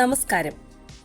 നമസ്കാരം.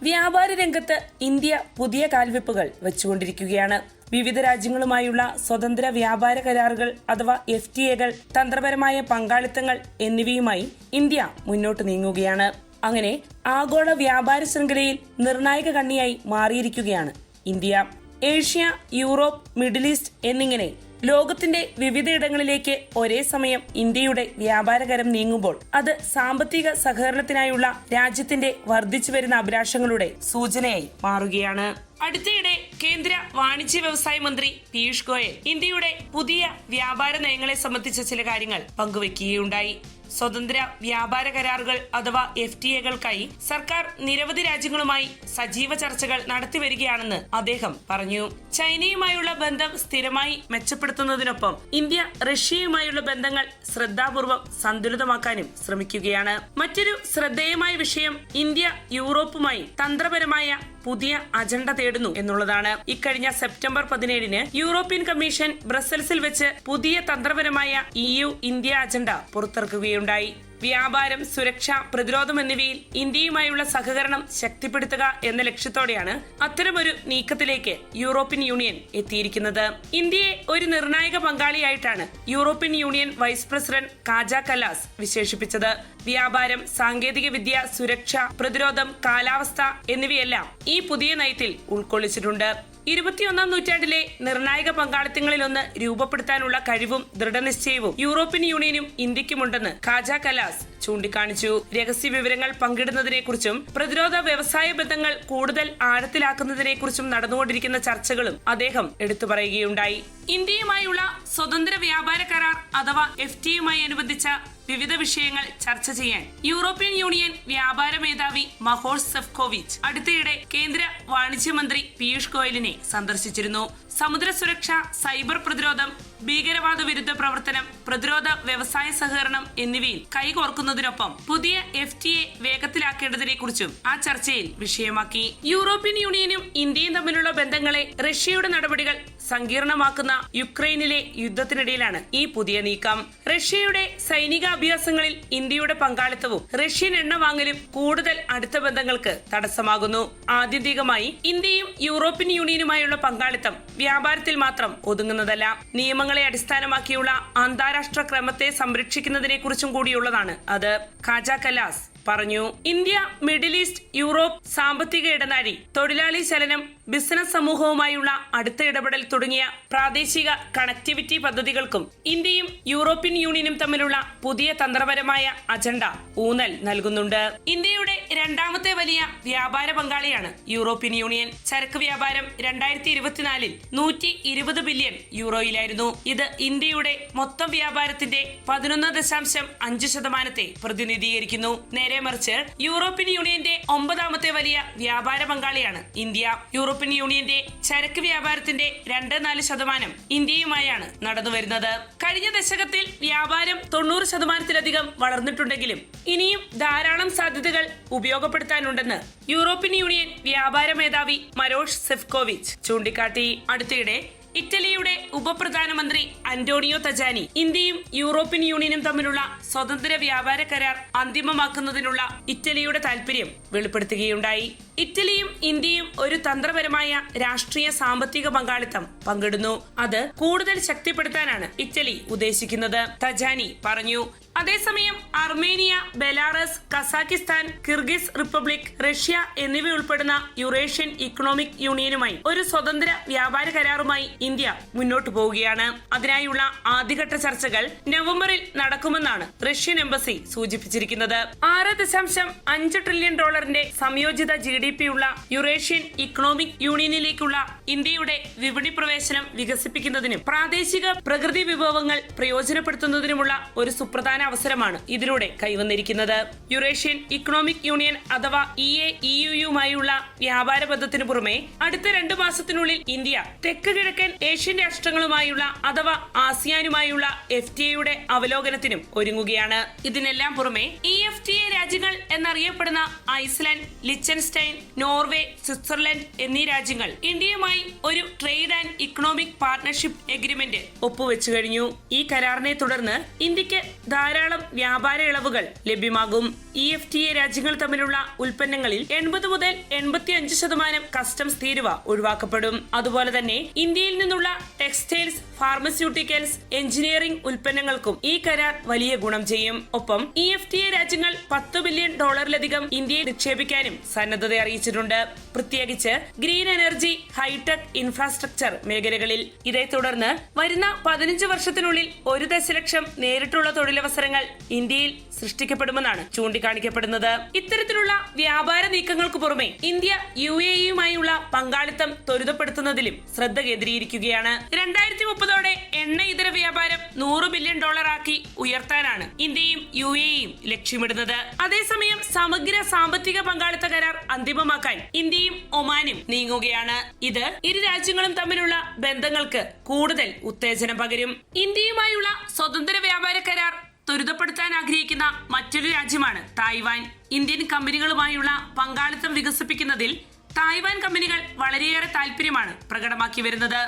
വ്യാപാര രംഗത്ത് ഇന്ത്യ പുതിയ കാൽവെപ്പുകൾ വെച്ചുകൊണ്ടിരിക്കുകയാണ്. വിവിധ രാജ്യങ്ങളുമായുള്ള സ്വതന്ത്ര വ്യാപാര കരാറുകൾ അഥവാ എഫ് ടി എകൾ തന്ത്രപരമായ പങ്കാളിത്തങ്ങൾ എന്നിവയുമായി ഇന്ത്യ മുന്നോട്ട് നീങ്ങുകയാണ്. അങ്ങനെ ആഗോള വ്യാപാര ശൃംഖലയിൽ നിർണായക കണ്ണിയായി മാറിയിരിക്കുകയാണ് India. Asia Europe Middle East എന്നിങ്ങനെ ലോകത്തിന്റെ വിവിധയിടങ്ങളിലേക്ക് ഒരേ സമയം ഇന്ത്യയുടെ വ്യാപാരകരം നീങ്ങുമ്പോൾ അത് സാമ്പത്തിക സഹകരണത്തിനായുള്ള രാജ്യത്തിന്റെ വർദ്ധിച്ചു വരുന്ന അഭിലാഷങ്ങളുടെ സൂചനയായി മാറുകയാണ്. അടുത്തിടെ കേന്ദ്ര വാണിജ്യ വ്യവസായ മന്ത്രി പീയൂഷ് ഗോയൽ ഇന്ത്യയുടെ പുതിയ വ്യാപാര നയങ്ങളെ സംബന്ധിച്ച ചില കാര്യങ്ങൾ പങ്കുവയ്ക്കുകയുണ്ടായി സ്വതന്ത്ര വ്യാപാര കരാറുകൾ അഥവാ എഫ് ടി എകൾക്കായി സർക്കാർ നിരവധി രാജ്യങ്ങളുമായി സജീവ ചർച്ചകൾ നടത്തിവരികയാണെന്ന് അദ്ദേഹം പറഞ്ഞു. ചൈനയുമായുള്ള ബന്ധം സ്ഥിരമായി മെച്ചപ്പെടുത്തുന്നതിനൊപ്പം ഇന്ത്യ റഷ്യയുമായുള്ള ബന്ധങ്ങൾ ശ്രദ്ധാപൂർവം സന്തുലിതമാക്കാനും ശ്രമിക്കുകയാണ്. മറ്റൊരു ശ്രദ്ധേയമായ വിഷയം ഇന്ത്യ യൂറോപ്പുമായി തന്ത്രപരമായ പുതിയ അജണ്ട തേടുന്നു എന്നുള്ളതാണ്. ഇക്കഴിഞ്ഞ സെപ്റ്റംബർ പതിനേഴിന് യൂറോപ്യൻ കമ്മീഷൻ ബ്രസൽസിൽ വെച്ച് പുതിയ തന്ത്രപരമായ ഇ യു ഇന്ത്യ അജണ്ട പുറത്തിറക്കുകയുണ്ടായി. വ്യാപാരം സുരക്ഷ പ്രതിരോധം എന്നിവയിൽ ഇന്ത്യയുമായുള്ള സഹകരണം ശക്തിപ്പെടുത്തുക എന്ന ലക്ഷ്യത്തോടെയാണ് അത്തരമൊരു നീക്കത്തിലേക്ക് യൂറോപ്യൻ യൂണിയൻ എത്തിയിരിക്കുന്നത്. ഇന്ത്യയെ ഒരു നിർണായക പങ്കാളിയായിട്ടാണ് European Union vice president Kaja Kallas വിശേഷിപ്പിച്ചത്. വ്യാപാരം സാങ്കേതിക വിദ്യ സുരക്ഷ പ്രതിരോധം കാലാവസ്ഥ എന്നിവയെല്ലാം ഈ പുതിയ നയത്തിൽ ഉൾക്കൊള്ളിച്ചിട്ടുണ്ട്. ഇരുപത്തിയൊന്നാം നൂറ്റാണ്ടിലെ നിർണായക പങ്കാളിത്തങ്ങളിലൊന്ന് രൂപപ്പെടുത്താനുള്ള കഴിവും ദൃഢനിശ്ചയവും യൂറോപ്യൻ യൂണിയനും ഇന്ത്യക്കുമുണ്ടെന്ന് ഖാജ കലാസ് ചൂണ്ടിക്കാണിച്ചു. രഹസ്യ വിവരങ്ങൾ പങ്കിടുന്നതിനെക്കുറിച്ചും പ്രതിരോധ വ്യവസായ ബന്ധങ്ങൾ കൂടുതൽ ആഴത്തിലാക്കുന്നതിനെക്കുറിച്ചും നടന്നുകൊണ്ടിരിക്കുന്ന ചർച്ചകളും അദ്ദേഹം എടുത്തു പറയുകയുണ്ടായി. ഇന്ത്യയുമായുള്ള സ്വതന്ത്ര വ്യാപാര കരാർ അഥവാ എഫ് ടിയുമായി അനുബന്ധിച്ച വിവിധ വിഷയങ്ങൾ ചർച്ച ചെയ്യാൻ യൂറോപ്യൻ യൂണിയൻ വ്യാപാര മേധാവി മഹോഷ് സെഫ്കോവിച്ച് അടുത്തിടെ കേന്ദ്ര വാണിജ്യമന്ത്രി പീയൂഷ് ഗോയലിനെ സന്ദർശിച്ചിരുന്നു. സമുദ്ര സുരക്ഷ സൈബർ പ്രതിരോധം ഭീകരവാദ വിരുദ്ധ പ്രവർത്തനം പ്രതിരോധ വ്യവസായ സഹകരണം എന്നിവയിൽ കൈകോർക്കുന്നതിനൊപ്പം പുതിയ എഫ് ടി എ വേഗത്തിലാക്കേണ്ടതിനെ കുറിച്ചും ആ ചർച്ചയിൽ വിഷയമാക്കി. യൂറോപ്യൻ യൂണിയനും ഇന്ത്യയും തമ്മിലുള്ള ബന്ധങ്ങളെ റഷ്യയുടെ നടപടികൾ സങ്കീർണമാക്കുന്ന യുക്രൈനിലെ യുദ്ധത്തിനിടയിലാണ് ഈ പുതിയ നീക്കം. റഷ്യയുടെ സൈനിക അഭ്യാസങ്ങളിൽ ഇന്ത്യയുടെ പങ്കാളിത്തവും റഷ്യൻ എണ്ണ വാങ്ങലും കൂടുതൽ അടുത്ത ബന്ധങ്ങൾക്ക് തടസ്സമാകുന്നു. ആത്യന്തികമായി ഇന്ത്യയും യൂറോപ്യൻ യൂണിയനുമായുള്ള പങ്കാളിത്തം വ്യാപാരത്തിൽ മാത്രം ഒതുങ്ങുന്നതല്ല. നിയമങ്ങളെ അടിസ്ഥാനമാക്കിയുള്ള അന്താരാഷ്ട്ര ക്രമത്തെ സംരക്ഷിക്കുന്നതിനെ കുറിച്ചും കൂടിയുള്ളതാണ് അത്. ഖാജ കലാസ് പറഞ്ഞു. ഇന്ത്യ മിഡിൽ ഈസ്റ്റ് യൂറോപ്പ് സാമ്പത്തിക ഇടനാഴി തൊഴിലാളി ചലനം ബിസിനസ് സമൂഹവുമായുള്ള അടുത്ത ഇടപെടൽ തുടങ്ങിയ പ്രാദേശിക കണക്ടിവിറ്റി പദ്ധതികൾക്കും ഇന്ത്യയും യൂറോപ്യൻ യൂണിയനും തമ്മിലുള്ള പുതിയ തന്ത്രപരമായ അജണ്ട ഊന്നൽ നൽകുന്നുണ്ട്. ഇന്ത്യയുടെ രണ്ടാമത്തെ വലിയ വ്യാപാര പങ്കാളിയാണ് യൂറോപ്യൻ യൂണിയൻ. ചരക്ക് വ്യാപാരം രണ്ടായിരത്തി ഇരുപത്തിനാലിൽ നൂറ്റി ഇരുപത് ബില്യൺ യൂറോയിലായിരുന്നു. ഇത് ഇന്ത്യയുടെ മൊത്തം വ്യാപാരത്തിന്റെ പതിനൊന്ന് ദശാംശം അഞ്ച് ശതമാനത്തെ പ്രതിനിധീകരിക്കുന്നു. നേരെ മറിച്ച് യൂറോപ്യൻ യൂണിയന്റെ ഒമ്പതാമത്തെ വലിയ വ്യാപാര പങ്കാളിയാണ് ഇന്ത്യ. യൂറോപ്യൻ യൂണിയന്റെ ചരക്ക് വ്യാപാരത്തിന്റെ രണ്ട് നാല് ശതമാനം ഇന്ത്യയുമായാണ് നടന്നു വരുന്നത്. കഴിഞ്ഞ ദശകത്തിൽ വ്യാപാരം തൊണ്ണൂറ് ശതമാനത്തിലധികം വളർന്നിട്ടുണ്ടെങ്കിലും ഇനിയും ധാരാളം സാധ്യതകൾ ഉപയോഗപ്പെടുത്താനുണ്ടെന്ന് യൂറോപ്യൻ യൂണിയൻ വ്യാപാര മേധാവി മരോഷ് സെഫ്കോവിച്ച് ചൂണ്ടിക്കാട്ടി. അടുത്തിടെ ഇറ്റലിയുടെ ഉപപ്രധാനമന്ത്രി അന്റോണിയോ തജാനി ഇന്ത്യയും യൂറോപ്യൻ യൂണിയനും തമ്മിലുള്ള സ്വതന്ത്ര വ്യാപാര കരാർ അന്തിമമാക്കുന്നതിനുള്ള ഇറ്റലിയുടെ താൽപര്യം വെളിപ്പെടുത്തുകയുണ്ടായി. ഇറ്റലിയും ഇന്ത്യയും ഒരു തന്ത്രപരമായ രാഷ്ട്രീയ സാമ്പത്തിക പങ്കാളിത്തം പങ്കിടുന്നു. അത് കൂടുതൽ ശക്തിപ്പെടുത്താനാണ് ഇറ്റലി ഉദ്ദേശിക്കുന്നത്. തജാനി പറഞ്ഞു അതേസമയം Armenia Belarus Kazakhstan Kyrgyz Republic Russia എന്നിവ ഉൾപ്പെടുന്ന യുറേഷ്യൻ ഇക്കണോമിക് യൂണിയനുമായി ഒരു സ്വതന്ത്ര വ്യാപാര കരാറുമായി ഇന്ത്യ മുന്നോട്ടു പോവുകയാണ്. അതിനായുള്ള ആദ്യഘട്ട ചർച്ചകൾ നവംബറിൽ നടക്കുമെന്നാണ് റഷ്യൻ എംബസി സൂചിപ്പിച്ചിരിക്കുന്നത്. ആറ് ദശാംശം അഞ്ച് ട്രില്യൺ ഡോളറിന്റെ സംയോജിത ജി ഡി പി ഉള്ള യുറേഷ്യൻ ഇക്കണോമിക് യൂണിയനിലേക്കുള്ള ഇന്ത്യയുടെ വിപണി പ്രവേശനം വികസിപ്പിക്കുന്നതിനും പ്രാദേശിക പ്രകൃതി വിഭവങ്ങൾ പ്രയോജനപ്പെടുത്തുന്നതിനുമുള്ള ഒരു സുപ്രധാന അവസരമാണ് ഇതിലൂടെ കൈവന്നിരിക്കുന്നത്. യുറേഷ്യൻ ഇക്കണോമിക് യൂണിയൻ അഥവാ ഇ എ ഇ യുമായുള്ള വ്യാപാര ബന്ധത്തിനു പുറമെ അടുത്ത രണ്ടു മാസത്തിനുള്ളിൽ ഇന്ത്യ തെക്ക് കിഴക്കൻ ഏഷ്യൻ രാഷ്ട്രങ്ങളുമായുള്ള അഥവാ ആസിയാനുമായുള്ള എഫ് ടി എയുടെ അവലോകനത്തിനും ഒരുങ്ങുകയാണ്. ഇതിനെല്ലാം പുറമെ ഇ എഫ് ടി എ രാജ്യങ്ങൾ എന്നറിയപ്പെടുന്ന ഐസ്ലാൻഡ് ലിച്ചൻസ്റ്റൈൻ നോർവേ സ്വിറ്റ്സർലൻഡ് എന്നീ രാജ്യങ്ങൾ ഇന്ത്യയുമായി ഒരു trade and economic partnership agreement ഒപ്പുവെച്ചു കഴിഞ്ഞു. ഈ കരാറിനെ തുടർന്ന് ഇന്ത്യയ്ക്ക് ധാരാളം വ്യാപാര ഇളവുകൾ ലഭ്യമാകും. ഇ എഫ് ടി എ രാജ്യങ്ങൾ തമ്മിലുള്ള ഉൽപ്പന്നങ്ങളിൽ എൺപത് മുതൽ എൺപത്തിയഞ്ച് ശതമാനം കസ്റ്റംസ് തീരുവ ഒഴിവാക്കപ്പെടും. അതുപോലെ തന്നെ ഇന്ത്യയിൽ നിന്നുള്ള ടെക്സ്റ്റൈൽസ് ഫാർമസ്യൂട്ടിക്കൽസ് എഞ്ചിനീയറിംഗ് ഉൽപ്പന്നങ്ങൾക്കും ഈ കരാർ വലിയ ഗുണം ചെയ്യും. ഒപ്പം ഇ എഫ് ടി എ രാജ്യങ്ങൾ പത്ത് ബില്യൺ ഡോളറിലധികം ഇന്ത്യയിൽ നിക്ഷേപിക്കാനും സന്നദ്ധത അറിയിച്ചിട്ടുണ്ട്. പ്രത്യേകിച്ച് ഗ്രീൻ എനർജി ഹൈടെക് ഇൻഫ്രാസ്ട്രക്ചർ മേഖലകളിൽ. ഇതേ തുടർന്ന് വരുന്ന പതിനഞ്ച് വർഷത്തിനുള്ളിൽ ഒരു ദശലക്ഷം നേരിട്ടുള്ള തൊഴിലവസരങ്ങൾ ഇന്ത്യയിൽ സൃഷ്ടിക്കപ്പെടുമെന്നാണ് ചൂണ്ടിക്കാണിക്കപ്പെടുന്നത് ഇത്തരത്തിലുള്ള വ്യാപാര നീക്കങ്ങൾക്ക് പുറമെ ഇന്ത്യ യു എ ഇയുമായുള്ള പങ്കാളിത്തം ത്വരിതപ്പെടുത്തുന്നതിലും ശ്രദ്ധ കേന്ദ്രീകരിക്കുകയാണ്. രണ്ടായിരത്തി മുപ്പതോടെ എണ്ണ ഇതര വ്യാപാരം നൂറ് ബില്യൺ ഡോളർ ആക്കി ഉയർത്താനാണ് ഇന്ത്യയും യു എ ഇയും ലക്ഷ്യമിടുന്നത്. അതേസമയം സമഗ്ര സാമ്പത്തിക പങ്കാളിത്ത കരാർ അന്തിമമാക്കാൻ ഇന്ത്യയും ഒമാനും നീങ്ങുകയാണ്. ഇത് ഇരു രാജ്യങ്ങളും തമ്മിലുള്ള ബന്ധങ്ങൾക്ക് കൂടുതൽ ഉത്തേജനം പകരും. ഇന്ത്യയുമായുള്ള സ്വതന്ത്ര വ്യാപാര കരാർ ത്വരിതപ്പെടുത്താൻ ആഗ്രഹിക്കുന്ന മറ്റൊരു രാജ്യമാണ് തായ്വാൻ. ഇന്ത്യൻ കമ്പനികളുമായുള്ള പങ്കാളിത്തം വികസിപ്പിക്കുന്നതിൽ തായ്വാൻ കമ്പനികൾ വളരെയേറെ താല്പര്യമാണ് പ്രകടമാക്കി വരുന്നത്.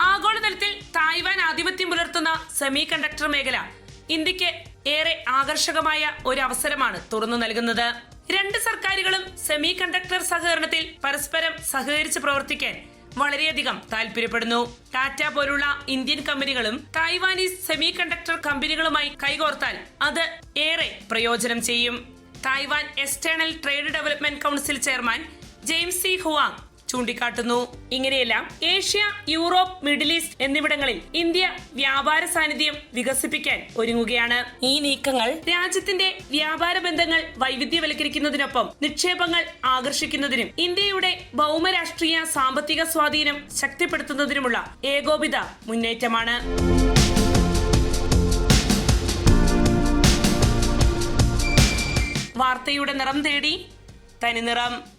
ആഗോളതലത്തിൽ തായ്വാൻ ആധിപത്യം പുലർത്തുന്ന സെമി കണ്ടക്ടർ മേഖല ഇന്ത്യയ്ക്ക് ഏറെ ആകർഷകമായ ഒരു അവസരമാണ് തുറന്നു നൽകുന്നത്. രണ്ട് സർക്കാരുകളും സെമി കണ്ടക്ടർ സഹകരണത്തിൽ പരസ്പരം സഹകരിച്ച് പ്രവർത്തിക്കാൻ വളരെയധികം താല്പര്യപ്പെടുന്നു. ടാറ്റ പോലുള്ള ഇന്ത്യൻ കമ്പനികളും തായ്വാനീസ് സെമി കണ്ടക്ടർ കമ്പനികളുമായി കൈകോർത്താൽ അത് ഏറെ പ്രയോജനം ചെയ്യും. Taiwan External Trade Development Council chairman James C Huang ചൂണ്ടിക്കാട്ടുന്നു. ഇങ്ങനെയെല്ലാം ഏഷ്യ യൂറോപ്പ് മിഡിൽ ഈസ്റ്റ് എന്നിവിടങ്ങളിൽ ഇന്ത്യ വ്യാപാര സാന്നിധ്യം വികസിപ്പിക്കാൻ ഒരുങ്ങുകയാണ്. ഈ നീക്കങ്ങൾ രാജ്യത്തിന്റെ വ്യാപാര ബന്ധങ്ങൾ വൈവിധ്യവൽക്കരിക്കുന്നതിനൊപ്പം നിക്ഷേപങ്ങൾ ആകർഷിക്കുന്നതിനും ഇന്ത്യയുടെ ഭൗമരാഷ്ട്രീയ സാമ്പത്തിക സ്വാധീനം ശക്തിപ്പെടുത്തുന്നതിനുമുള്ള ഏകോപിത മുന്നേറ്റമാണ്. വാർത്തയുടെ നിറം തേടി തനിനിറം.